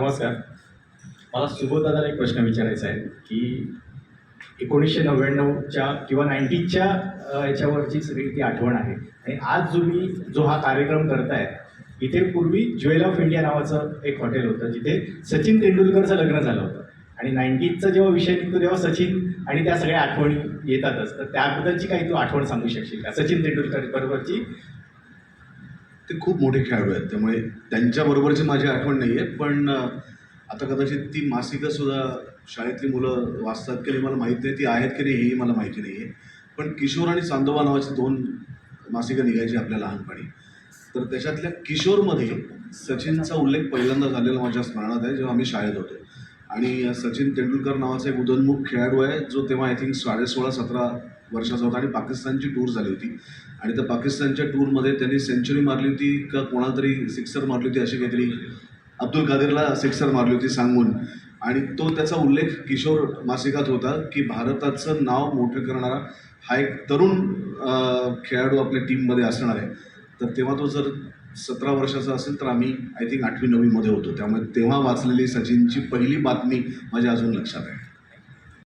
नमस्कार. मला सुबोधाला एक प्रश्न विचारायचा आहे की एकोणीसशे नव्याण्णवच्या किंवा नाईन्टीजच्या याच्यावरची सगळी ती आठवण आहे. आणि आज तुम्ही जो हा कार्यक्रम करताय इथे पूर्वी ज्वेल ऑफ इंडिया नावाचं एक हॉटेल होतं जिथे सचिन तेंडुलकरचं लग्न झालं होतं. आणि नाईन्टीजचा जेव्हा विषय निघतो तेव्हा सचिन आणि त्या सगळ्या आठवणी येतातच. तर त्याबद्दलची काही तू आठवण सांगू शकशील का? सचिन तेंडुलकर बरोबरची ते खूप मोठे खेळाडू आहेत. त्यामुळे त्यांच्याबरोबरची माझी आठवण नाही आहे. पण आता कदाचित ती मासिकंसुद्धा शाळेतली मुलं वाचतात की नाही मला माहीत नाही. ती आहेत की नाही हेही मला माहिती नाही आहे. पण किशोर आणि चांदोबा नावाची दोन मासिकं निघायची आपल्या लहानपणी. तर त्याच्यातल्या किशोरमध्ये सचिनचा उल्लेख पहिल्यांदा झालेला माझ्या स्मरणात आहे जेव्हा आम्ही शाळेत होतो. आणि सचिन तेंडुलकर नावाचा एक उदोन्मुख खेळाडू आहे जो तेव्हा आय थिंक साडे सोळा सतरा वर्षाचा होता आणि पाकिस्तानची टूर झाली होती. आणि त्या पाकिस्तानच्या टूरमध्ये त्यांनी सेंचुरी मारली होती का कोणातरी सिक्सर मारली होती अशी काहीतरी अब्दुल कादिरला सिक्सर मारली होती सांगून. आणि तो त्याचा उल्लेख किशोर मासिकात होता की भारताचं नाव मोठं करणारा हा एक तरुण खेळाडू आपल्या टीममध्ये असणार आहे. तर तेव्हा तो जर सतरा वर्षाचा असेल तर आम्ही आय थिंक आठवी नववीमध्ये होतो. त्यामुळे तेव्हा वाचलेली सचिनची पहिली बातमी माझ्या अजून लक्षात आहे.